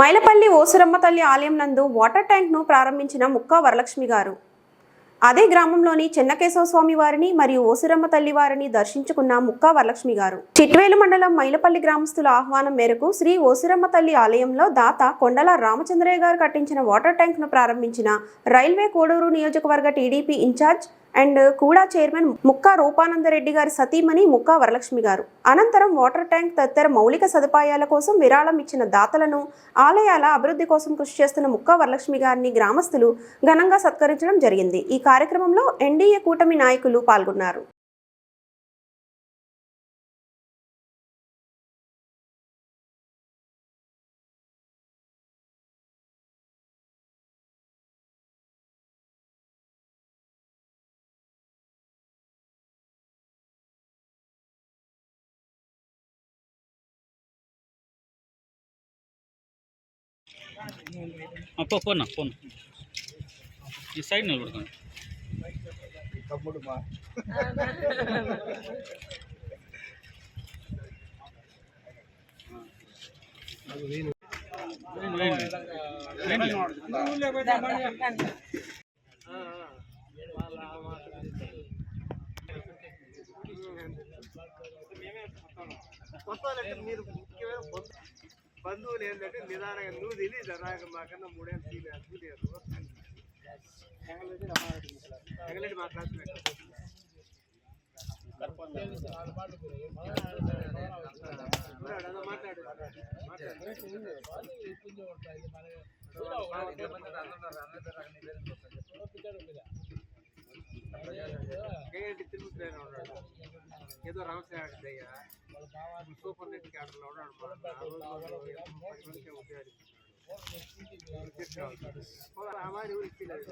మైలపల్లి ఓసురమ్మ తల్లి ఆలయం నందు వాటర్ ట్యాంక్ను ప్రారంభించిన ముక్కా వరలక్ష్మి గారు. అదే గ్రామంలోని చెన్నకేశవ స్వామి వారిని మరియు ఓసురమ్మ తల్లి వారిని దర్శించుకున్న ముక్కా వరలక్ష్మి గారు. చిట్వేలు మండలం మైలపల్లి గ్రామస్తుల ఆహ్వానం మేరకు శ్రీ ఓసురమ్మ తల్లి ఆలయంలో దాత కొండల రామచంద్రయ్య గారు కట్టించిన వాటర్ ట్యాంక్ను ప్రారంభించిన రైల్వే కోడూరు నియోజకవర్గ టీడీపీ ఇన్ఛార్జ్ అండ్ కూడా చైర్మన్ ముక్కా రూపానందరెడ్డి గారి సతీమణి ముక్కా వరలక్ష్మి గారు. అనంతరం వాటర్ ట్యాంక్ తదితర మౌలిక సదుపాయాల కోసం విరాళం ఇచ్చిన దాతలను ఆలయాల అభివృద్ధి కోసం కృషి చేస్తున్న ముక్కా వరలక్ష్మి గారిని గ్రామస్తులు ఘనంగా సత్కరించడం జరిగింది. ఈ కార్యక్రమంలో ఎన్డీఏ కూటమి నాయకులు పాల్గొన్నారు. అప్ప ఫోన్ ఫోన్. ఈ సైడ్ నిలబడుతుంది తమ్ముడు మా మీరు ముఖ్యమైన బంధువులు ఏంటంటే నిదానంగా నువ్వు తిని జనాగా మాకన్నా మూడేళ్ళు తీయలేదు తీయలేదు ఎంగలేడు మా క్లాస్మేట్ మాట్లాడు మాట్లాడు. కేఎన్టీ తిరుగుతున్నా ఉన్నాడు ఏదో రామసాగర్ దయ్య సూపర్ నెట్ క్యాడర్లో ఉన్నాడు మా ఆ రోజు పది మందికి ఉపయోగించాడు ఆ మాట ఎవరు ఇచ్చలేదు